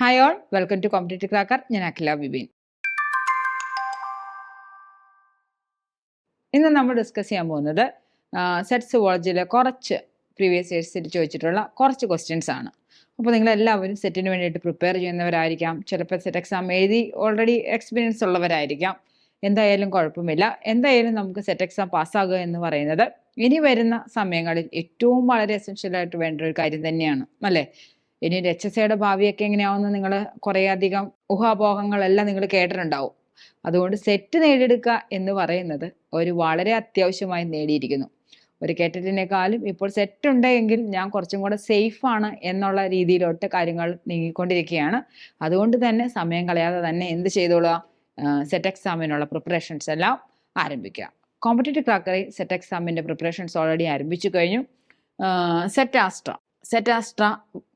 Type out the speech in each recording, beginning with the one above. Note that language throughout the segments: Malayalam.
Hi all welcome to competitive cracker ഞാൻ അഖില ബിബിൻ ഇന്ന് നമ്മൾ ഡിസ്കസ് ചെയ്യാൻ പോകുന്നത് സെറ്റ്സ് സുവോളജിയിലെ കുറച്ച് പ്രീവിയസ് ഇയേഴ്സിൽ ചോദിച്ചിട്ടുള്ള കുറച്ച് ക്വസ്റ്റ്യൻസ് ആണ്. അപ്പോൾ നിങ്ങൾ എല്ലാവരും സെറ്റിന് വേണ്ടിയിട്ട് പ്രിപ്പയർ ചെയ്യുന്നവരായിരിക്കാം. ചിലപ്പോൾ സെറ്റ് എക്സാം എഴുതി ഓൾറെഡി എക്സ്പീരിയൻസ് ഉള്ളവരായിരിക്കാം. എന്തായാലും കുഴപ്പമില്ല. എന്തായാലും നമുക്ക് സെറ്റ് എക്സാം പാസ്സാകുക എന്ന് പറയുന്നത് ഇനി വരുന്ന സമയങ്ങളിൽ ഏറ്റവും വളരെ എസെൻഷ്യൽ ആയിട്ട് വേണ്ട ഒരു കാര്യം തന്നെയാണ്. അല്ലേ? ഇനി രക്ഷസയുടെ ഭാവിയൊക്കെ എങ്ങനെയാവുമെന്ന് നിങ്ങൾ കുറേയധികം ഊഹാപോഹങ്ങളെല്ലാം നിങ്ങൾ കേട്ടിട്ടുണ്ടാവും. അതുകൊണ്ട് സെറ്റ് നേടിയെടുക്കുക എന്ന് പറയുന്നത് ഒരു വളരെ അത്യാവശ്യമായി നേടിയിരിക്കുന്നു. ഒരു കേറ്ററ്റിനേക്കാളും ഇപ്പോൾ സെറ്റ് ഉണ്ടെങ്കിൽ ഞാൻ കുറച്ചും കൂടെ സേഫാണ് എന്നുള്ള രീതിയിലോട്ട് കാര്യങ്ങൾ നീങ്ങിക്കൊണ്ടിരിക്കുകയാണ്. അതുകൊണ്ട് തന്നെ സമയം കളയാതെ തന്നെ എന്ത് ചെയ്തോളുക? സെറ്റ് എക്സാമിനുള്ള പ്രിപ്പറേഷൻസ് എല്ലാം ആരംഭിക്കുക. കോമ്പറ്റേറ്റീവ് ക്രാക്കറി സെറ്റ് എക്സാമിന്റെ പ്രിപ്പറേഷൻസ് ഓൾറെഡി ആരംഭിച്ചു കഴിഞ്ഞു. SET Astra SET Astra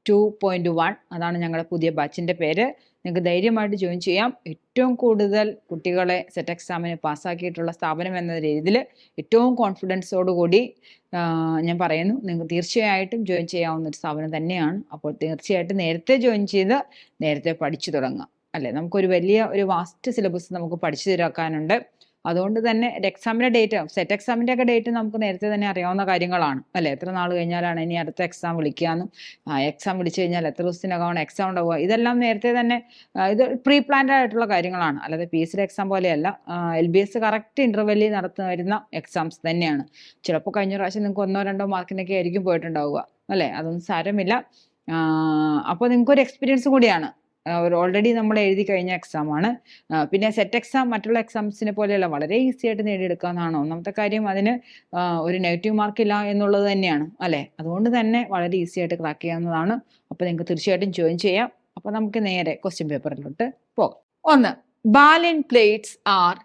two point one അതാണ് ഞങ്ങളുടെ പുതിയ ബാച്ചിന്റെ പേര്. നിങ്ങൾക്ക് ധൈര്യമായിട്ട് ജോയിൻ ചെയ്യാം. ഏറ്റവും കൂടുതൽ കുട്ടികളെ സെറ്റ് എക്സാമിന് പാസ്സാക്കിയിട്ടുള്ള സ്ഥാപനം എന്ന രീതിയിൽ ഏറ്റവും കോൺഫിഡൻസോടുകൂടി ഞാൻ പറയുന്നു നിങ്ങൾക്ക് തീർച്ചയായിട്ടും ജോയിൻ ചെയ്യാവുന്ന ഒരു സ്ഥാപനം തന്നെയാണ്. അപ്പോൾ തീർച്ചയായിട്ടും നേരത്തെ ജോയിൻ ചെയ്ത് നേരത്തെ പഠിച്ചു തുടങ്ങാം. അല്ലേ? നമുക്കൊരു വലിയ ഒരു വാസ്റ്റ് സിലബസ് നമുക്ക് പഠിച്ചു തീരാക്കാനുണ്ട്. അതുകൊണ്ട് തന്നെ എക്സാമിന്റെ ഡേറ്റ് സെറ്റ് എക്സാമിന്റെ ഒക്കെ ഡേറ്റ് നമുക്ക് നേരത്തെ തന്നെ അറിയാവുന്ന കാര്യങ്ങളാണ്. അല്ലെ? എത്ര നാൾ കഴിഞ്ഞാലാണ് ഇനി അടുത്ത എക്സാം വിളിക്കാമെന്നും എക്സാം വിളിച്ചു കഴിഞ്ഞാൽ എത്ര ദിവസത്തിനകമാണ് എക്സാം ഉണ്ടാവുക? ഇതെല്ലാം നേരത്തെ തന്നെ ഇത് പ്രീ പ്ലാൻഡ് ആയിട്ടുള്ള കാര്യങ്ങളാണ്. അല്ലാതെ പി എസ് എക്സാം പോലെയല്ല. എൽ ബി എസ് കറക്റ്റ് ഇന്റർവെല്ലിൽ നടത്തുന്ന വരുന്ന എക്സാംസ് തന്നെയാണ്. ചിലപ്പോൾ കഴിഞ്ഞ പ്രാവശ്യം നിങ്ങൾക്ക് ഒന്നോ രണ്ടോ മാർക്കിനൊക്കെ ആയിരിക്കും പോയിട്ടുണ്ടാവുക. അല്ലേ? അതൊന്നും സാരമില്ല. അപ്പോൾ നിങ്ങൾക്കൊരു എക്സ്പീരിയൻസ് കൂടിയാണ്. ഓൾറെഡി നമ്മൾ എഴുതി കഴിഞ്ഞ എക്സാം ആണ്. പിന്നെ സെറ്റ് എക്സാം മറ്റുള്ള എക്സാംസിനെ പോലെയുള്ള വളരെ ഈസി ആയിട്ട് നേടിയെടുക്കാവുന്നതാണ് ഒന്നാമത്തെ കാര്യം അതിന് ഒരു നെഗറ്റീവ് മാർക്ക് ഇല്ല എന്നുള്ളത് തന്നെയാണ് അല്ലേ? അതുകൊണ്ട് തന്നെ വളരെ ഈസി ആയിട്ട് ക്രാക്ക് ചെയ്യാവുന്നതാണ്. അപ്പോൾ നിങ്ങൾക്ക് തീർച്ചയായിട്ടും ജോയിൻ ചെയ്യാം. അപ്പോൾ നമുക്ക് നേരെ ക്വസ്റ്റ്യൻ പേപ്പറിലോട്ട് പോകാം. ഒന്ന് baleen plates are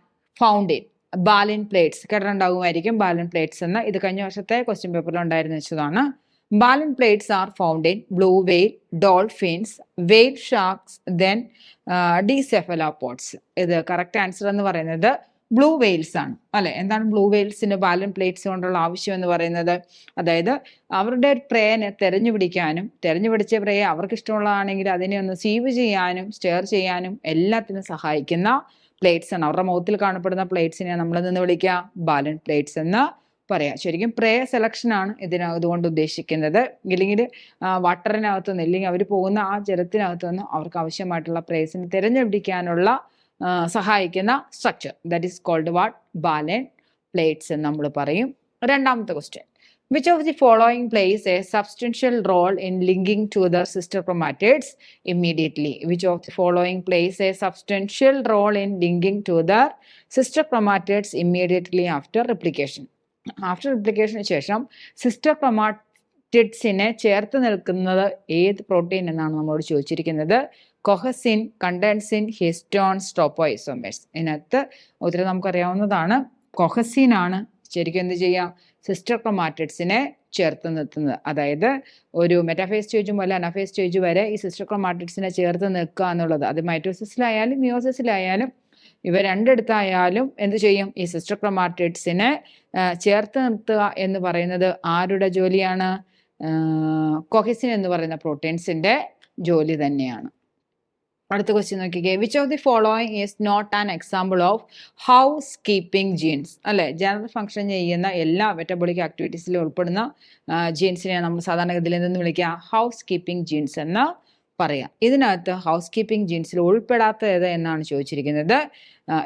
found in baleen plates കേട്ടിട്ടുണ്ടാകുമായിരിക്കും baleen plates എന്ന്. ഇത് കഴിഞ്ഞ വർഷത്തെ ക്വസ്റ്റ്യൻ പേപ്പറിൽ ഉണ്ടായിരുന്നു വെച്ചതാണ്. Balloon plates are found in blue whale, dolphins, whale sharks, then uh. ഇത് കറക്റ്റ് ആൻസർ എന്ന് പറയുന്നത് ബ്ലൂ വെയിൽസ് ആണ്. അല്ലെ? എന്താണ് ബ്ലൂ വെയിൽസിന് ബാലൻ പ്ലേറ്റ്സ് കൊണ്ടുള്ള ആവശ്യം എന്ന് പറയുന്നത്? അതായത് അവരുടെ പ്രേനെ തെരഞ്ഞു പിടിക്കാനും തെരഞ്ഞു പിടിച്ച പ്രേയെ അവർക്ക് ഇഷ്ടമുള്ളതാണെങ്കിൽ അതിനെ ഒന്ന് സീവ് ചെയ്യാനും സ്റ്റെയർ ചെയ്യാനും എല്ലാത്തിനും സഹായിക്കുന്ന പ്ലേറ്റ്സ് ആണ്. അവരുടെ മുഖത്തിൽ കാണപ്പെടുന്ന പ്ലേറ്റ്സിനെ നമ്മൾ നിന്ന് വിളിക്കുക ബാലൻ പ്ലേറ്റ്സ് എന്ന് പറയാം. ശരിക്കും പ്രേ സെലക്ഷൻ ആണ് ഇതിന ഇതുകൊണ്ട് ഉദ്ദേശിക്കുന്നത്. ഇല്ലെങ്കിൽ വാട്ടറിനകത്തു നിന്ന് ഇല്ലെങ്കിൽ അവർ പോകുന്ന ആ ജലത്തിനകത്തു നിന്ന് അവർക്ക് ആവശ്യമായിട്ടുള്ള പ്രേസിനെ തിരഞ്ഞെടുക്കാനുള്ള സഹായിക്കുന്ന structure that is called what baleen plates എന്ന് നമ്മൾ പറയും. രണ്ടാമത്തെ question which of the following plays a substantial role in linking to the sister chromatids immediately which of the following plays a substantial role in linking to the sister chromatids immediately after replication after റിപ്ലിക്കേഷന് ശേഷം സിസ്റ്റർ ക്രൊമാറ്റിഡ്സിനെ ചേർത്ത് നിൽക്കുന്നത് ഏത് പ്രോട്ടീൻ എന്നാണ് നമ്മളോട് ചോദിച്ചിരിക്കുന്നത്? കൊഹസിൻ കണ്ടൻസിൻ ഹിസ്റ്റോൺ സ്റ്റോപ്പോയിസോമേഴ്സ് ഇതിനകത്ത് ഉത്തരം നമുക്കറിയാവുന്നതാണ്. കൊഹസിൻ ആണ് ശരിക്കും എന്ത് ചെയ്യാം? സിസ്റ്റർ ക്രൊമാറ്റിഡ്സിനെ ചേർത്ത് നിർത്തുന്നത്. അതായത് ഒരു മെറ്റാഫേസ് സ്റ്റേജ് മുതൽ അനഫേസ് സ്റ്റേജ് വരെ ഈ സിസ്റ്റർ ക്രൊമാറ്റിഡ്സിനെ ചേർത്ത് നിൽക്കുക എന്നുള്ളത്. അത് മൈറ്റോസിസിലായാലും മിയോസിസിലായാലും ഇവ രണ്ടിടത്തായാലും എന്ത് ചെയ്യും? ഈ സിസ്റ്റർ ക്രൊമാറ്റിഡ്സിനെ ചേർത്ത് നിർത്തുക എന്ന് പറയുന്നത് ആരുടെ ജോലിയാണ്? കൊഹിസിൻ എന്ന് പറയുന്ന പ്രോട്ടീൻസിന്റെ ജോലി തന്നെയാണ്. അടുത്ത ക്വസ്റ്റ്യൻ നോക്കിക്കേ. Which of the following is not an example of housekeeping genes അല്ലെ? ജനറൽ ഫംഗ്ഷൻ ചെയ്യുന്ന എല്ലാ മെറ്റബോളിക് ആക്ടിവിറ്റീസിലും ഉൾപ്പെടുന്ന ജീൻസിനെ നമ്മൾ സാധാരണഗതിയിൽ നിന്ന് വിളിക്കുക? ഹൗസ് കീപ്പിംഗ് ജീൻസ് എന്ന് പറയാം. ഇതിനകത്ത് ഹൗസ് കീപ്പിംഗ് ജീൻസിൽ ഉൾപ്പെടാത്ത ഏത് എന്നാണ് ചോദിച്ചിരിക്കുന്നത്.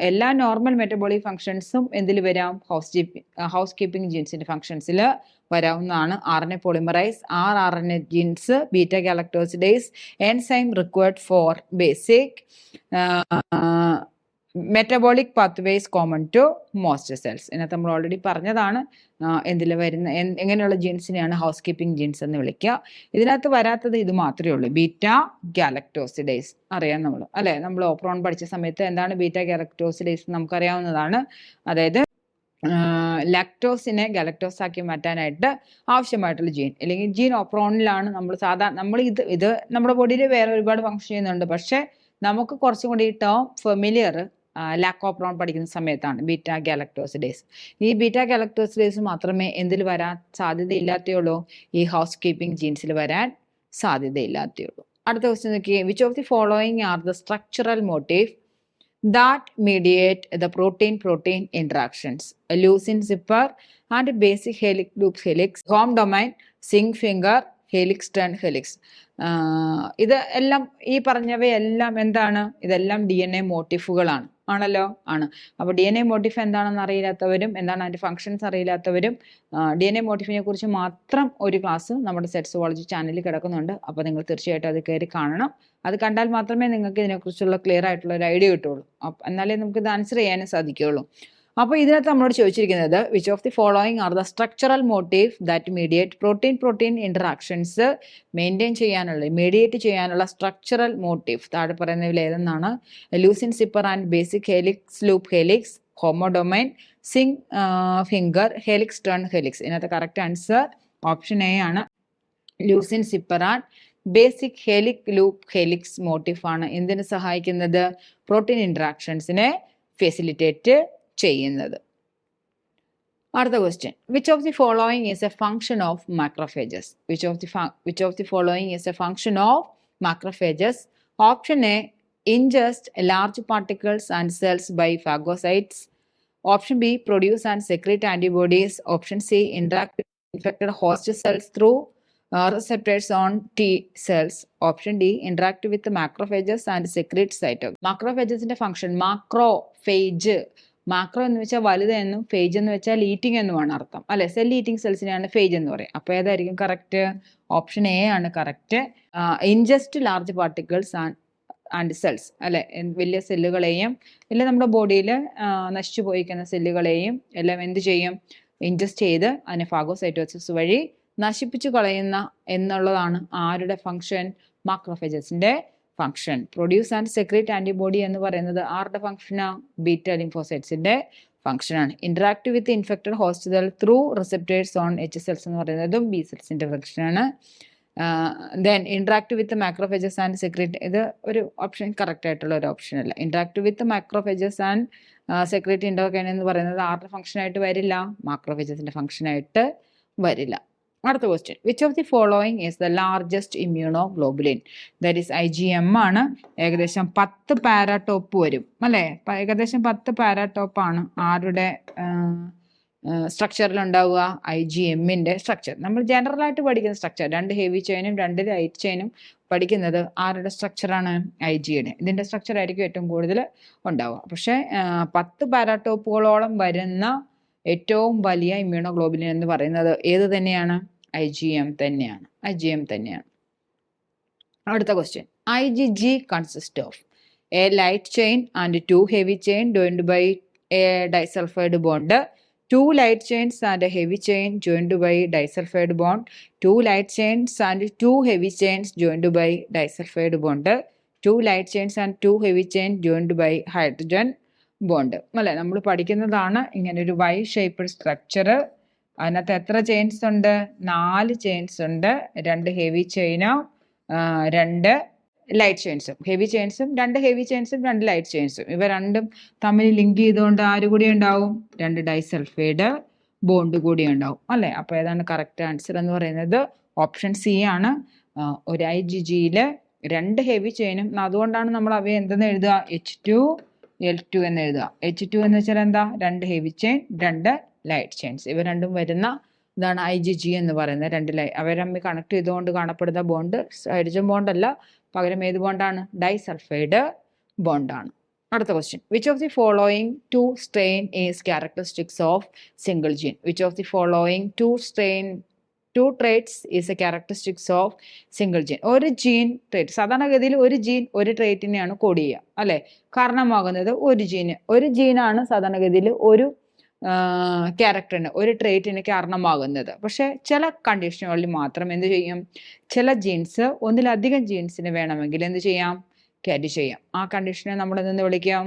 എല്ലാ നോർമൽ മെറ്റബോളിക് ഫംഗ്ഷൻസും എന്തിൽ വരാം? ഹൗസ് ഹൗസ് കീപ്പിംഗ് ജീൻസിന്റെ ഫംഗ്ഷൻസിൽ വരാവുന്നതാണ്. R N A polymerase R R N A genes beta galactosidase enzyme required for basic metabolic pathways common to most cells ഇതിനകത്ത് നമ്മൾ ഓൾറെഡി പറഞ്ഞതാണ് എന്തിൽ വരുന്ന എങ്ങനെയുള്ള ജീൻസിനെയാണ് ഹൗസ് കീപ്പിംഗ് ജീൻസ് എന്ന് വിളിക്കുക. ഇതിനകത്ത് വരാത്തത് ഇത് മാത്രമേ ഉള്ളൂ. ബീറ്റ ഗാലക്ടോസിഡേസ് അറിയാം നമ്മൾ അല്ലേ? നമ്മൾ ഓപ്രോൺ പഠിച്ച സമയത്ത് എന്താണ് ബീറ്റ ഗാലക്ടോസിഡേസ് നമുക്കറിയാവുന്നതാണ്. അതായത് ലാക്ടോസിനെ ഗലക്ടോസ് ആക്കി മാറ്റാനായിട്ട് ആവശ്യമായിട്ടുള്ള ജീൻ അല്ലെങ്കിൽ ജീൻ ഓപ്രോണിലാണ് നമ്മൾ സാധാരണ നമ്മൾ ഇത് ഇത് നമ്മുടെ ബോഡിയിൽ വേറെ ഒരുപാട് ഫങ്ഷൻ ചെയ്യുന്നുണ്ട്. പക്ഷേ നമുക്ക് കുറച്ചും കൂടി ഈ ടേം ഫെമിലിയർ ലാക്കോപ്രോൺ പഠിക്കുന്ന സമയത്താണ് ബീറ്റ ഗാലക്ടോസിഡേസ് ഈ ബീറ്റ ഗാലക്ടോസിഡേസ് മാത്രമേ എന്തിൽ വരാൻ സാധ്യതയില്ലാത്തയുള്ളൂ? ഈ ഹൗസ് കീപ്പിംഗ് ജീൻസിൽ വരാൻ സാധ്യതയില്ലാത്തയുള്ളൂ. അടുത്ത ക്വസ്റ്റ്യൻ നോക്കിയേ. Which of the following are the structural motif that mediate the protein protein interactions leucine zipper and basic helix basic helix home domain zinc finger helix turn helix ഇത് എല്ലാം ഈ പറഞ്ഞവയെല്ലാം എന്താണ്? ഇതെല്ലാം ഡി എൻ എ മോട്ടിഫുകളാണ് ആണല്ലോ? ആണ്. അപ്പോൾ ഡി എൻ എ മോട്ടിഫ് എന്താണെന്ന് അറിയില്ലാത്തവരും എന്താണ് അതിന്റെ ഫങ്ഷൻസ് അറിയില്ലാത്തവരും ഡി എൻ എ മോട്ടിഫിനെ കുറിച്ച് മാത്രം ഒരു ക്ലാസ് നമ്മുടെ സെറ്റ്സോളജി ചാനലിൽ കിടക്കുന്നുണ്ട്. അപ്പോൾ നിങ്ങൾ തീർച്ചയായിട്ടും അത് കയറി കാണണം. അത് കണ്ടാൽ മാത്രമേ നിങ്ങൾക്ക് ഇതിനെക്കുറിച്ചുള്ള ക്ലിയർ ആയിട്ടുള്ള ഒരു ഐഡിയ കിട്ടുള്ളൂ അപ്പം എന്നാലേ നമുക്ക് ഇത് ആൻസർ ചെയ്യാനും സാധിക്കുകയുള്ളൂ. അപ്പോൾ ഇതിനകത്ത് നമ്മളോട് ചോദിച്ചിരിക്കുന്നത് which of the following are the structural motif that mediate protein protein interactions maintain ചെയ്യാനുള്ള മീഡിയേറ്റ് ചെയ്യാനുള്ള സ്ട്രക്ചറൽ മോട്ടീവ് താഴെ പറയുന്നതിൽ ഏതെന്നാണ്? Leucine zipper and basic helix loop helix homeodomain zinc finger helix turn helix ഇതിനകത്ത് കറക്റ്റ് ആൻസർ ഓപ്ഷൻ എ ആണ്. Leucine zipper and basic helix loop helix motif ആണ്. എന്തിനു സഹായിക്കുന്നത്? പ്രോട്ടീൻ ഇൻട്രാക്ഷൻസിനെ ഫെസിലിറ്റേറ്റ് ചെയ്യുന്നത് അടുത്ത question which of the following is a function of macrophages which of the which of the following is a function of macrophages option A ingest large particles and cells by phagocytes. Option B, produce and secrete antibodies. Option C, interact with infected host cells through uh, receptors on T cells. Option D, interact with the macrophages and secrete cytokine. Macrophagesന്റെ function macrophage macro എന്ന് വെച്ചാൽ വലുത് എന്നും ഫേജ് എന്ന് വെച്ചാൽ ലീറ്റിംഗ് എന്നുമാണ് അർത്ഥം. അല്ലെ? സെൽ ലീറ്റിംഗ് സെൽസിനെയാണ് ഫേജ് എന്ന് പറയും അപ്പോൾ ഏതായിരിക്കും കറക്റ്റ് ഓപ്ഷൻ എ ആണ് correct ingest large particles and and cells അല്ലെ? വലിയ സെല്ലുകളെയും ഇല്ല നമ്മുടെ ബോഡിയിൽ നശിച്ചു പോയിക്കുന്ന സെല്ലുകളെയും എല്ലാം എന്ത് ചെയ്യും? ഇൻജസ്റ്റ് ചെയ്ത് അതിനെ ഫാഗോസൈറ്റോസിസ് വഴി നശിപ്പിച്ചു കളയുന്ന എന്നുള്ളതാണ് ആരുടെ function മാക്രോഫേജസിന്റെ function produce and secrete antibody എന്ന് പറയുന്നത് ആരുടെ ഫംഗ്ഷനാ ബീറ്റ ലിംഫോസൈറ്റ്സിന്റെ ഫംഗ്ഷനാണ് interact with infected hospital through receptors on H cells എന്ന് പറയുന്നതും ബി സെൽസിന്റെ ഫംഗ്ഷനാണ് then interact with macrophages and secrete ഇത് ഒരു ഓപ്ഷൻ കറക്റ്റ് ആയിട്ടുള്ള ഒരു ഓപ്ഷൻ അല്ല. Interact with macrophages and secrete ഇൻഡോകൈൻ എന്ന് പറയുന്നത് ആരുടെ ഫംഗ്ഷൻ ആയിട്ട് വരില്ല. മാക്രോഫേജസിന്റെ ഫംഗ്ഷൻ ആയിട്ട് വരില്ല. അടുത്ത question which of the following is the largest immunoglobulin that is I G M ആണ്. ഏകദേശം പത്ത് പാരാടോപ്പ് വരും. അല്ലേ? ഏകദേശം പത്ത് പാരാടോപ്പാണ് ആരുടെ സ്ട്രക്ചറിൽ ഉണ്ടാവുക? ഐ ജി എമ്മിന്റെ സ്ട്രക്ചർ നമ്മൾ ജനറൽ ആയിട്ട് പഠിക്കുന്ന സ്ട്രക്ചർ രണ്ട് ഹെവി ചെയിനും രണ്ട് ലൈറ്റ് ചെയിനും പഠിക്കുന്നത് ആരുടെ സ്ട്രക്ചറാണ് ഐ ജിയുടെ ഇതിന്റെ സ്ട്രക്ചർ ആയിരിക്കും ഏറ്റവും കൂടുതൽ ഉണ്ടാവുക. പക്ഷേ പത്ത് പാരാടോപ്പുകളോളം വരുന്ന ഏറ്റവും വലിയ ഇമ്മ്യൂണോഗ്ലോബുലിൻ എന്ന് പറയുന്നത് ഏത് തന്നെയാണ്? ഐ ജി എം തന്നെയാണ്. ഐ ജി എം തന്നെയാണ്. അടുത്ത question I G G consist of a light chain and two heavy chain joined by a disulphide bond two light chains and heavy chain joined by disulphide bond two light chains and two heavy chains joined by disulphide bond two light chains and two heavy chain joined by hydrogen bond അല്ലേ? നമ്മൾ പഠിക്കുന്നതാണ് ഇങ്ങനെ ഒരു വൈ ഷേപ്പ് സ്ട്രക്ചർ അതിനകത്ത് എത്ര ചെയിൻസ് ഉണ്ട്? നാല് ചെയിൻസ് ഉണ്ട് രണ്ട് ഹെവി ചെയിനോ രണ്ട് ലൈറ്റ് ചെയിൻസും ഹെവി ചെയിൻസും രണ്ട് ഹെവി ചെയിൻസും രണ്ട് ലൈറ്റ് ചെയിൻസും ഇവ രണ്ടും തമ്മിൽ ലിങ്ക് ചെയ്തുകൊണ്ട് ആര് കൂടി ഉണ്ടാവും? രണ്ട് ഡൈസൾഫൈഡ് ബോണ്ട് കൂടി ഉണ്ടാവും. അല്ലെ? അപ്പോൾ ഏതാണ് കറക്റ്റ് ആൻസർ എന്ന് പറയുന്നത്? ഓപ്ഷൻ സി ആണ്. ഒരു ഐ ജി ജിയിൽ രണ്ട് ഹെവി ചെയിനും അതുകൊണ്ടാണ് നമ്മൾ അവയെ എന്തെന്ന് എഴുതുക? എച്ച് ടു എൽ ടു എന്ന് എഴുതുക. എച്ച് ടു എന്ന് വെച്ചാൽ എന്താ? രണ്ട് ഹെവി ചെയിൻ രണ്ട് ലൈറ്റ് ചെയിൻസ് ഇവ രണ്ടും വരുന്ന ഇതാണ് ഐ ജി ജി എന്ന് പറയുന്നത്. രണ്ട് ലൈ അവർ തമ്മിൽ കണക്ട് ചെയ്തുകൊണ്ട് കാണപ്പെടുന്ന ബോണ്ട് ഹൈഡ്രജൻ ബോണ്ടല്ല പകരം ഏത് ബോണ്ടാണ് ഡൈസൾഫൈഡ് ബോണ്ടാണ് അടുത്ത question which of the following two strain is characteristics of single gene which of the following two strain two traits is a characteristics of single gene ഒരു ജീൻ ട്രേറ്റ് സാധാരണഗതിയിൽ ഒരു ജീൻ ഒരു ട്രേറ്റിനെയാണ് കോഡ് ചെയ്യുക. അല്ലേ? കാരണമാകുന്നത് ഒരു ജീന് ഒരു ജീനാണ് സാധാരണഗതിയിൽ ഒരു ക്യാരക്ടറിന് ഒരു ട്രേറ്റിന് കാരണമാകുന്നത്. പക്ഷേ ചില കണ്ടീഷനുകളിൽ മാത്രം എന്ത് ചെയ്യും? ചില ജീൻസ് ഒന്നിലധികം ജീൻസിന് വേണമെങ്കിൽ എന്ത് ചെയ്യാം? ക്യാരി ചെയ്യാം. ആ കണ്ടീഷനെ നമ്മൾ എന്തെന്ന് വിളിക്കാം?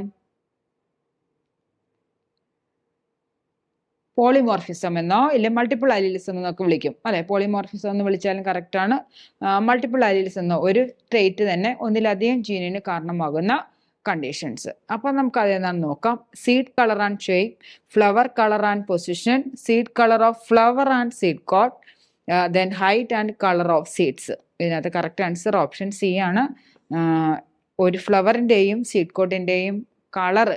പോളിമോർഫിസം എന്നോ ഇല്ലെ മൾട്ടിപ്പിൾ അലീലിസം എന്നൊക്കെ വിളിക്കും. അല്ലെ? പോളിമോർഫിസം എന്ന് വിളിച്ചാലും കറക്റ്റാണ് മൾട്ടിപ്പിൾ അലീലിസം എന്നോ ഒരു ട്രേറ്റ് തന്നെ ഒന്നിലധികം ജീനിന് കാരണമാകുന്ന കണ്ടീഷൻസ് അപ്പം നമുക്ക് അതെന്താണെന്ന് നോക്കാം. Seed colour and shape flower colour and position seed colour of flower and seed coat then height and colour of seeds ഇതിനകത്ത് കറക്റ്റ് ആൻസർ ഓപ്ഷൻ സി ആണ്. ഒരു ഫ്ലവറിന്റെയും സീഡ് കോട്ടിന്റെയും കളറ്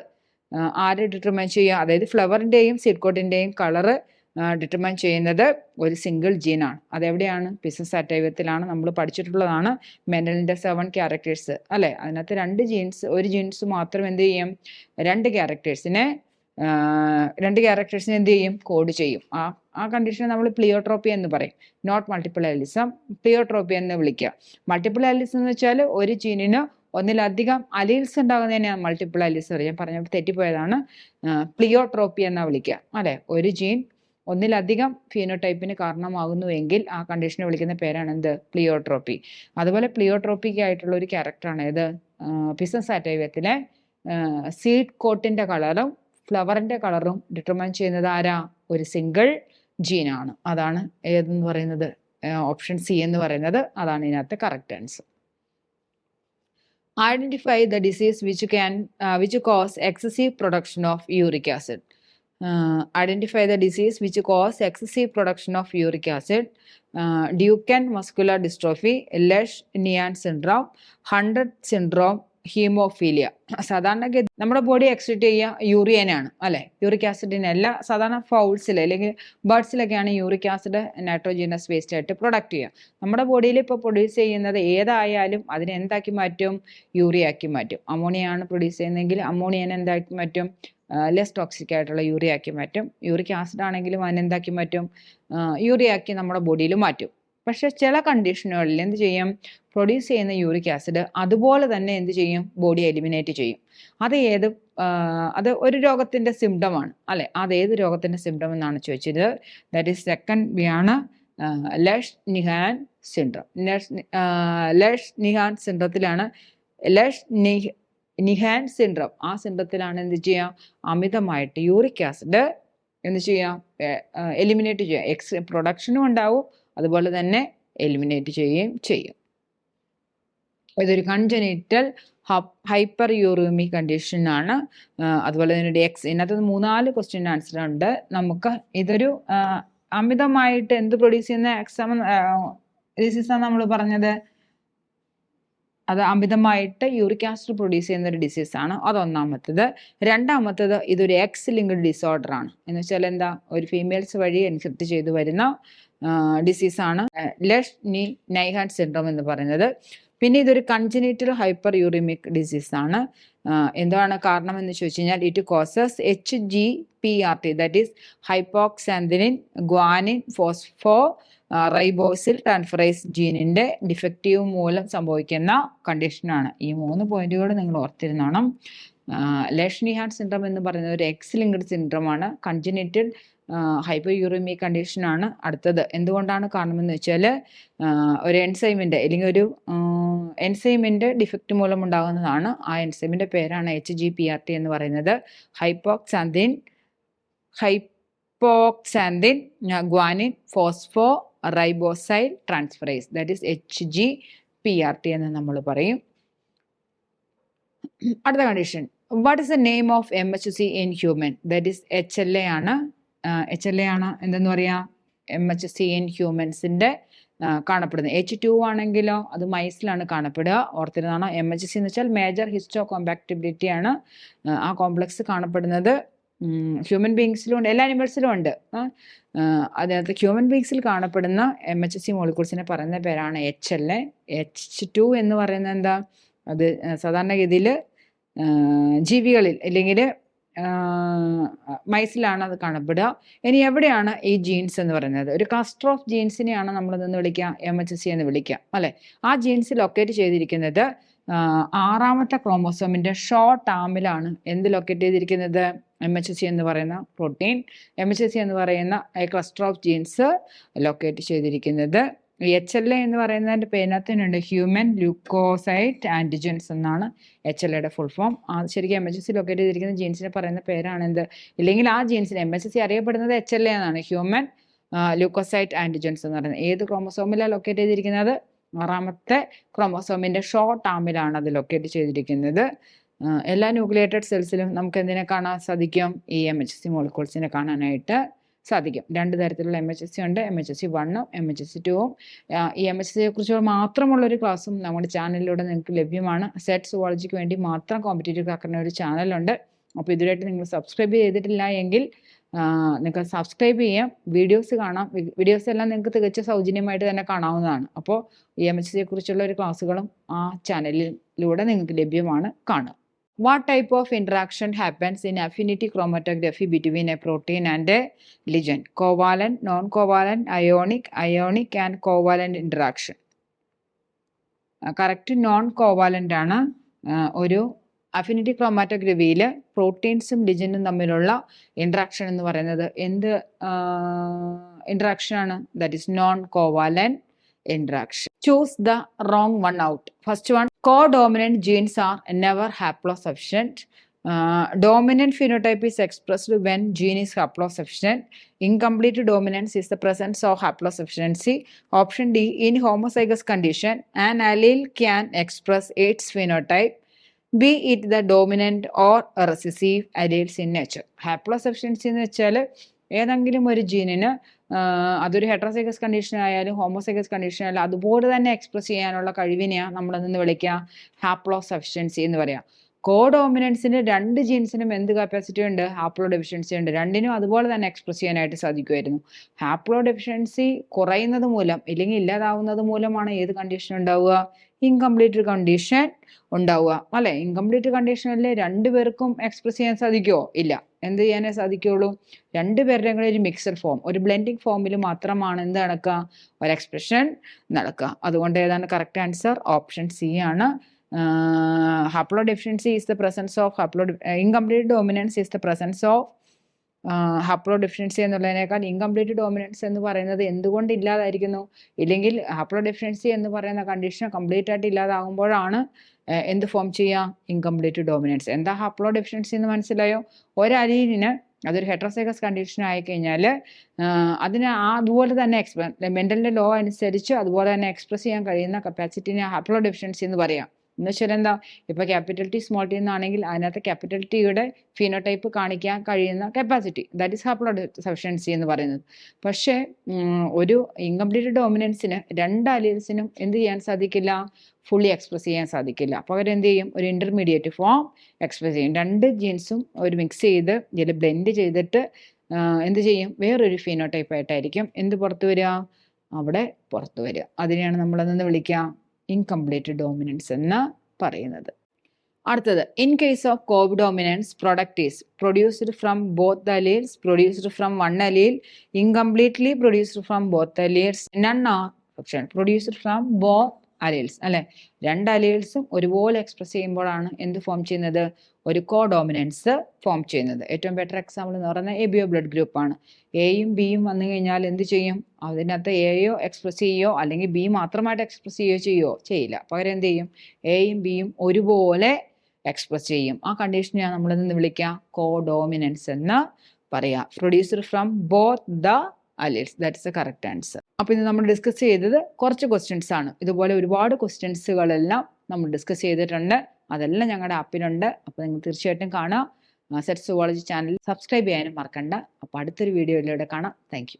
ആര് ഡിറ്റർമൈൻ ചെയ്യുക അതായത് ഫ്ലവറിന്റെയും സീഡ് കോട്ടിന്റെയും കളറ് ഡിറ്റർമൈൻ ചെയ്യുന്നത് ഒരു സിംഗിൾ ജീനാണ് അതെവിടെയാണ്? ബിസിനസ് അറ്റൈവത്തിലാണ് നമ്മൾ പഠിച്ചിട്ടുള്ളതാണ് മെനലിന്റെ സെവൻ ക്യാരക്ടേഴ്സ് അല്ലേ? അതിനകത്ത് രണ്ട് ജീൻസ് ഒരു ജീൻസ് മാത്രം എന്ത് ചെയ്യും? രണ്ട് ക്യാരക്ടേഴ്സിനെ രണ്ട് ക്യാരക്ടേഴ്സിനെ എന്ത് ചെയ്യും? കോഡ് ചെയ്യും. ആ ആ കണ്ടീഷനെ നമ്മൾ പ്ലിയോട്രോപ്പി എന്ന് പറയും. നോട്ട് മൾട്ടിപ്പിൾ അലിസം പ്ലിയോട്രോപ്പി എന്ന് വിളിക്കുക. മൾട്ടിപ്പിൾ അലിസം എന്ന് വെച്ചാൽ ഒരു ജീനിന് ഒന്നിലധികം അലീൽസ് ഉണ്ടാകുന്നതിനെയാണ് മൾട്ടിപ്പിൾ അലീൽസ് ഞാൻ പറഞ്ഞപ്പോൾ തെറ്റിപ്പോയതാണ് പ്ലിയോട്രോപ്പി എന്നാണ് വിളിക്കുക. അല്ലെ? ഒരു ജീൻ ഒന്നിലധികം ഫീനോടൈപ്പിന് കാരണമാകുന്നുവെങ്കിൽ ആ കണ്ടീഷനെ വിളിക്കുന്ന പേരാണ് എന്ത്? പ്ലിയോട്രോപ്പി. അതുപോലെ പ്ലിയോട്രോപ്പിക്ക് ആയിട്ടുള്ള ഒരു ക്യാരക്ടറാണ് ഏത്? പിസസ് ആറ്റൈവത്തിലെ സീഡ് കോട്ടിന്റെ കളറും ഫ്ലവറിന്റെ കളറും ഡിറ്റർമൈൻ ചെയ്യുന്നത് ആരാ? ഒരു സിംഗിൾ ജീനാണ് അതാണ് ഏതെന്ന് പറയുന്നത്? ഓപ്ഷൻ സി എന്ന് പറയുന്നത്. അതാണ് ഇതിനകത്ത് correct answer identify the disease which can which cause excessive production of uric acid identify the disease which cause excessive production of uric acid Duchenne muscular dystrophy, Lesh-Nian syndrome, Hundred syndrome, haemophilia സാധാരണഗതി നമ്മുടെ ബോഡി എക്സിറ്റ് ചെയ്യുക യൂറിയനാണ് അല്ലെ? യൂറിക് ആസിഡിനല്ല സാധാരണ ഫൗൾസിൽ അല്ലെങ്കിൽ ബേർഡ്സിലൊക്കെയാണ് യൂറിക് ആസിഡ് നൈട്രോജീനസ് വേസ്റ്റ് ആയിട്ട് പ്രൊഡക്റ്റ് ചെയ്യുക. നമ്മുടെ ബോഡിയിൽ ഇപ്പോൾ പ്രൊഡ്യൂസ് ചെയ്യുന്നത് ഏതായാലും അതിനെ എന്താക്കി മാറ്റും? യൂറിയാക്കി മാറ്റും. അമോണിയ ആണ് പ്രൊഡ്യൂസ് ചെയ്യുന്നതെങ്കിൽ അമോണിയനെ എന്താക്കി മാറ്റും? ലെസ് ടോക്സിക് ആയിട്ടുള്ള യൂറിയ ആക്കി മാറ്റും. യൂറിക് ആസിഡ് ആണെങ്കിലും അതിനെന്താക്കി മാറ്റും? യൂറിയ ആക്കി നമ്മുടെ ബോഡിയിൽ മാറ്റും. പക്ഷെ ചില കണ്ടീഷനുകളിൽ എന്ത് ചെയ്യും? പ്രൊഡ്യൂസ് ചെയ്യുന്ന യൂറിക് ആസിഡ് അതുപോലെ തന്നെ എന്ത് ചെയ്യും? ബോഡി എലിമിനേറ്റ് ചെയ്യും. അത് ഏത് അത് ഒരു രോഗത്തിന്റെ സിംറ്റമാണ് അല്ലെ? അത് ഏത് രോഗത്തിന്റെ സിംറ്റം എന്നാണ് ചോദിച്ചത്? ദാറ്റ് ഈസ് സെക്കൻഡ് ആണ് Lesch Nyhan syndrome Lesch Nyhan സിൻഡ്രത്തിലാണ് Lesch Nyhan Nyhan syndrome ആ സിൻഡ്രത്തിലാണ് എന്ത് ചെയ്യുക അമിതമായിട്ട് യൂറിക് ആസിഡ് എന്ത് ചെയ്യാം? എലിമിനേറ്റ് ചെയ്യുക. എക്സ് പ്രൊഡക്ഷനും ഉണ്ടാവും. അതുപോലെ തന്നെ എലിമിനേറ്റ് ചെയ്യുകയും ചെയ്യും. ഇതൊരു കൺജനീറ്റൽ ഹൈപ്പർ യൂറിയമി കണ്ടീഷനാണ് അതുപോലെ തന്നെ എക്സ് ഇതിനകത്ത് മൂന്നാൽ ക്വസ്റ്റ്യൻ ആൻസർ ഉണ്ട്. നമുക്ക് ഇതൊരു അമിതമായിട്ട് എന്ത് പ്രൊഡ്യൂസ് ചെയ്യുന്ന എക്സാം ഡിസീസാണ് നമ്മൾ പറഞ്ഞത്? അത് അമിതമായിട്ട് യൂറിക് ആസിഡ് പ്രൊഡ്യൂസ് ചെയ്യുന്ന ഒരു ഡിസീസ് ആണ്. അതൊന്നാമത്തത്. രണ്ടാമത്തത് ഇതൊരു എക്സ് ലിങ്ക്ഡ് ഡിസോർഡർ ആണ്. എന്ന് വെച്ചാൽ എന്താ? ഒരു ഫീമെയിൽസ് വഴി ഇൻഫെക്ട് ചെയ്തു വരുന്ന ഡിസീസാണ് ലെഷ് നി നൈഹാൻ സിൻഡ്രോം എന്ന് പറയുന്നത്. പിന്നെ ഇതൊരു കൺജനീറ്റൽ ഹൈപ്പർ യൂറിമിക് ഡിസീസ് ആണ് എന്താണ് കാരണം എന്ന് ചോദിച്ചു കഴിഞ്ഞാൽ it causes H G P R T that is hypoxanthine guanine phosphoribosyl transferase ജീനിന്റെ defective മൂലം സംഭവിക്കുന്ന കണ്ടീഷനാണ് ഈ മൂന്ന് പോയിന്റുകൾ നിങ്ങൾ ഓർത്തിരുന്നോണം. ലെഷ്നി ഹാർട്ട് സിൻഡ്രം എന്ന് പറയുന്ന ഒരു എക്സ് ലിങ്ക്ഡ് സിൻഡ്രം ആണ്. കൺജനേറ്റഡ് ഹൈപ്പർ യൂറിമി കണ്ടീഷനാണ് അടുത്തത്. എന്തുകൊണ്ടാണ് കാരണമെന്ന് വെച്ചാൽ ഒരു എൻസൈമിന്റെ അല്ലെങ്കിൽ ഒരു എൻസൈമിന്റെ ഡിഫക്റ്റ് മൂലം ഉണ്ടാകുന്നതാണ്. ആ എൻസൈമിന്റെ പേരാണ് H G P R T എന്ന് പറയുന്നത്. Hypoxanthine hypoxanthine guanine phospho ribosyl transferase. That is H G P R T എന്ന് നമ്മൾ പറയും. അടുത്ത condition what is the name of M H C in human that is H L A ആണ്. എച്ച് എൽ എ ആണ് എന്തെന്ന് പറയാ എം എച്ച് സി ഇൻ ഹ്യൂമൻസിന്റെ കാണപ്പെടുന്നത്. എച്ച് ടു ആണെങ്കിലോ അത് മൈസിലാണ് കാണപ്പെടുക. ഓർത്തിരുന്നാണ്? എം എച്ച് സി എന്ന് വെച്ചാൽ മേജർ ഹിസ്റ്റോ കോമ്പാക്ടിബിലിറ്റി ആണ്. ആ, കോംപ്ലക്സ് കാണപ്പെടുന്നത്. ഹ്യൂമൻ ബീങ്സിലും ഉണ്ട്. എല്ലാ അനിമൽസിലും ഉണ്ട്. അതിനകത്ത് ഹ്യൂമൻ ബീങ്സിൽ കാണപ്പെടുന്ന എം എച്ച് സി മോളിക്യൂൾസിനെ പറയുന്ന പേരാണ് എച്ച് എൽ എച്ച് ടു എന്ന് പറയുന്നത് എന്താ? അത് സാധാരണഗതിയിൽ ജീവികളിൽ അല്ലെങ്കിൽ മൈസിലാണ് അത് കാണപ്പെടുക. ഇനി എവിടെയാണ് ഈ ജീൻസ് എന്ന് പറയുന്നത്? ഒരു ക്ലസ്റ്റർ ഓഫ് ജീൻസിനെയാണ് നമ്മൾ നിന്ന് വിളിക്കുക? എം എച്ച് സി എന്ന് വിളിക്കുക. അല്ലെ? ആ ജീൻസ് ലൊക്കേറ്റ് ചെയ്തിരിക്കുന്നത് ആറാമത്തെ ക്രോമോസോമിന്റെ ഷോർട്ട് ആമിലാണ് എന്ത് ലൊക്കേറ്റ് ചെയ്തിരിക്കുന്നത്? എം എച്ച് സി എന്ന് പറയുന്ന പ്രോട്ടീൻ എം എച്ച് സി എന്ന് പറയുന്ന ക്ലസ്റ്റർ ഓഫ് ജീൻസ് ലൊക്കേറ്റ് ചെയ്തിരിക്കുന്നത് എച്ച് എൽ എ എന്ന് പറയുന്നതിന്റെ പേരിനകത്തിനുണ്ട് ഹ്യൂമൻ ലുക്കോസൈറ്റ് ആന്റിജൻസ് എന്നാണ് എച്ച് എൽ എയുടെ ഫുൾ ഫോം ആ ശരിക്കും എം എച്ച് സി ലൊക്കേറ്റ് ചെയ്തിരിക്കുന്ന ജീൻസിനെ പറയുന്ന പേരാണ് എന്ത്? ഇല്ലെങ്കിൽ ആ ജീൻസിന് എം എച്ച് സി അറിയപ്പെടുന്നത് എച്ച് എൽ എ എന്നാണ്. ഹ്യൂമൻ ലുക്കോസൈറ്റ് ആന്റിജൻസ് എന്ന് പറയുന്നത്. ഏത് ക്രോമസോമിലാണ് ലൊക്കേറ്റ് ചെയ്തിരിക്കുന്നത്? ആറാമത്തെ ക്രോമസോമിന്റെ ഷോർട്ട് ആമിലാണ് അത് ലൊക്കേറ്റ് ചെയ്തിരിക്കുന്നത്. എല്ലാ ന്യൂക്ലിയേറ്റഡ് സെൽസിലും നമുക്ക് എന്തിനെ കാണാൻ സാധിക്കും? ഈ എം എച്ച് സി മോളിക്കോൾസിനെ കാണാനായിട്ട്. സാധിക്കും. രണ്ട് തരത്തിലുള്ള എം എച്ച് എസ് സി ഉണ്ട്. എം എച്ച് എസ് സി വണ്ണും എം എച്ച് എസ് സി ടുവും ഈ എം എച്ച് എസ് സിയെ കുറിച്ച് മാത്രമുള്ള ഒരു ക്ലാസ്സും നമ്മുടെ ചാനലിലൂടെ നിങ്ങൾക്ക് ലഭ്യമാണ്. സെറ്റ് സുവോളജിക്ക് വേണ്ടി മാത്രം കോമ്പറ്റേറ്റീവ് ആക്കുന്ന ഒരു ചാനലുണ്ട് അപ്പോൾ ഇതുവരെയായിട്ട് നിങ്ങൾ സബ്സ്ക്രൈബ് ചെയ്തിട്ടില്ല എങ്കിൽ നിങ്ങൾക്ക് സബ്സ്ക്രൈബ് ചെയ്യാം. വീഡിയോസ് കാണാം. വീഡിയോസ് എല്ലാം നിങ്ങൾക്ക് തികച്ച സൗജന്യമായിട്ട് തന്നെ കാണാവുന്നതാണ്. അപ്പോൾ ഇ എം എച്ച് സിയെ കുറിച്ചുള്ള ഒരു ക്ലാസ്സുകളും ആ ചാനലിലൂടെ നിങ്ങൾക്ക് ലഭ്യമാണ് കാണുക. What type of interaction happens in affinity chromatography between a protein and a ligand covalent non covalent ionic ionic and covalent interaction correct non covalent ആണ് ഒരു അഫിനിറ്റി ക്രോമാറ്റോഗ്രഫിയിൽ പ്രോട്ടീൻസും ലിജനും തമ്മിലുള്ള ഇൻട്രാക്ഷൻ എന്ന് പറയുന്നത് എന്ത് ഇൻട്രാക്ഷൻ ആണ്? That is non covalent interaction choose the wrong one out first one co dominant genes are never haplo sufficient dominant phenotype is expressed when gene is haplo sufficient incomplete dominance is the presence of haplo sufficiency option D in homozygous condition and allele can express aids phenotype B it the dominant or recessive alleles in nature haplo sufficiency എന്ന് വെച്ചാൽ ഏതെങ്കിലും ഒരു ജീനിന് അതൊരു ഹെട്രോസൈഗസ് കണ്ടീഷൻ ആയാലും ഹോമോസൈഗസ് കണ്ടീഷൻ ആയാലും അതുപോലെ തന്നെ എക്സ്പ്രസ് ചെയ്യാനുള്ള കഴിവിനെയാണ് നമ്മൾ അതിന് വിളിക്കുക. ഹാപ്ലോ സഫിഷ്യൻസി എന്ന് പറയാം. കോ ഡോമിനൻസിന് രണ്ട് ജീൻസിനും എന്ത് കപ്പാസിറ്റി ഉണ്ട്? ഹാപ്ലോ ഡെഫിഷ്യൻസി ഉണ്ട്. രണ്ടിനും അതുപോലെ തന്നെ എക്സ്പ്രസ് ചെയ്യാനായിട്ട് സാധിക്കുമായിരുന്നു. ഹാപ്ലോ ഡെഫിഷ്യൻസി കുറയുന്നത് മൂലം ഇല്ലെങ്കിൽ ഇല്ലാതാവുന്നത് മൂലമാണ് ഏത് കണ്ടീഷൻ ഉണ്ടാവുക? ഇൻകംപ്ലീറ്റ് കണ്ടീഷൻ ഉണ്ടാവുക. അല്ലെ? ഇൻകംപ്ലീറ്റ് കണ്ടീഷനിൽ രണ്ടുപേർക്കും എക്സ്പ്രസ് ചെയ്യാൻ സാധിക്കുമോ ഇല്ല. എന്ത് ചെയ്യാനേ സാധിക്കുള്ളൂ? രണ്ടുപേരുടെയും കൂടെ ഒരു മിക്സഡ് ഫോം ഒരു ബ്ലെൻഡിങ് ഫോമിൽ മാത്രമാണ് എന്ത് നടക്കുക ഒരു എക്സ്പ്രഷൻ നടക്കുക അതുകൊണ്ട് ഏതാണ് കറക്റ്റ് ആൻസർ ഓപ്ഷൻ സി ആണ്. Haplodeficiency is the presence of haplo incomplete dominance is the presence of haplodeficiency എന്നുള്ളതിനേക്കാൾ incomplete dominance എന്ന് പറയുന്നത് എന്തുകൊണ്ട് ഇല്ലാതായിരിക്കുന്നു? ഇല്ലെങ്കിൽ ഹപ്രോ ഡെഫിഷ്യൻസി എന്ന് പറയുന്ന കണ്ടീഷൻ കംപ്ലീറ്റ് ആയിട്ട് ഇല്ലാതാകുമ്പോഴാണ് എന്ത് ഫോം ചെയ്യുക? ഇൻകംപ്ലീറ്റ് ഡോമിനൻസ് എന്താ ഹപ്രോ ഡെഫിഷ്യൻസി എന്ന് മനസ്സിലായോ? ഒരലീനിന് അതൊരു ഹെട്രോസൈക്കസ് കണ്ടീഷൻ ആയി കഴിഞ്ഞാൽ അതിന് ആ അതുപോലെ തന്നെ എക്സ്പ്ര മെന്റലിന്റെ ലോ അനുസരിച്ച് അതുപോലെ തന്നെ എക്സ്പ്രസ് ചെയ്യാൻ കഴിയുന്ന കപ്പാസിറ്റിനെ ഹപ്രോ ഡെഫിഷ്യൻസി എന്ന് പറയാം. എന്ന് വെച്ചാൽ എന്താ ഇപ്പോൾ ക്യാപിറ്റൽ ടി സ്മോൾ ടി എന്നാണെങ്കിൽ അതിനകത്ത് ക്യാപിറ്റൽ ടിയുടെ ഫിനോടൈപ്പ് കാണിക്കാൻ കഴിയുന്ന capacity that is haplosufficiency എന്ന് പറയുന്നത്. പക്ഷേ ഒരു ഇൻകംപ്ലീറ്റ് ഡോമിനൻസിന് രണ്ട് അലീൽസിനും എന്ത് ചെയ്യാൻ സാധിക്കില്ല? ഫുള്ളി എക്സ്പ്രസ് ചെയ്യാൻ സാധിക്കില്ല. അപ്പോൾ അവരെന്ത് ചെയ്യും? ഒരു ഇന്റർമീഡിയറ്റ് ഫോം എക്സ്പ്രസ് ചെയ്യും. രണ്ട് ജീൻസും ഒരു മിക്സ് ചെയ്ത് ഇതിൽ ബ്ലെൻഡ് ചെയ്തിട്ട് എന്ത് ചെയ്യും? വേറൊരു ഫിനോടൈപ്പ് ആയിട്ടായിരിക്കും എന്ത് പുറത്തു വരിക അവിടെ പുറത്തു വരിക അതിനെയാണ് നമ്മളതെന്ന് വിളിക്കുക ഇൻകംപ്ലീറ്റ് ഡോമിനൻസ് എന്ന് പറയുന്നത്. അടുത്തത് in case of codominance product is produced from both alleles produced from one allele incompletely produced from both alleles none are option produced from both alleles അല്ലെ? രണ്ട് അലീൽസും ഒരുപോലെ എക്സ്പ്രസ് ചെയ്യുമ്പോഴാണ് എന്ത് ഫോം ചെയ്യുന്നത്? ഒരു കോ ഡോമിനൻസ് ഫോം ചെയ്യുന്നത്. ഏറ്റവും ബെറ്റർ എക്സാമ്പിൾ എന്ന് പറയുന്നത് എ എബിയോ ബ്ലഡ് ഗ്രൂപ്പ് ഗ്രൂപ്പാണ് എയും ബിയും വന്നു കഴിഞ്ഞാൽ എന്ത് ചെയ്യും? അതിനകത്ത് എയോ എക്സ്പ്രസ് ചെയ്യോ അല്ലെങ്കിൽ ബി മാത്രമായിട്ട് എക്സ്പ്രസ് ചെയ്യുകയോ ചെയ്യോ ചെയ്യില്ല. പകരം എന്ത് ചെയ്യും? എയും ബിയും ഒരുപോലെ എക്സ്പ്രസ് ചെയ്യും. ആ കണ്ടീഷനെയാണ് നമ്മൾ എന്ന് വിളിക്കുക? കോ ഡോമിനൻസ് എന്ന് പറയാം producer from both the alleles that is a correct answer അപ്പോൾ ഇത് നമ്മൾ ഡിസ്കസ് ചെയ്തത് കുറച്ച് ക്വസ്റ്റ്യൻസ് ആണ്. ഇതുപോലെ ഒരുപാട് ക്വസ്റ്റ്യൻസുകളെല്ലാം നമ്മൾ ഡിസ്കസ് ചെയ്തിട്ടുണ്ട്. അതെല്ലാം ഞങ്ങളുടെ ആപ്പിലുണ്ട് അപ്പോൾ നിങ്ങൾ തീർച്ചയായിട്ടും കാണാം. സെറ്റ് സുവോളജി ചാനൽ സബ്സ്ക്രൈബ് ചെയ്യാനും മറക്കണ്ട. അപ്പോൾ അടുത്തൊരു വീഡിയോയിലൂടെ കാണാം. താങ്ക്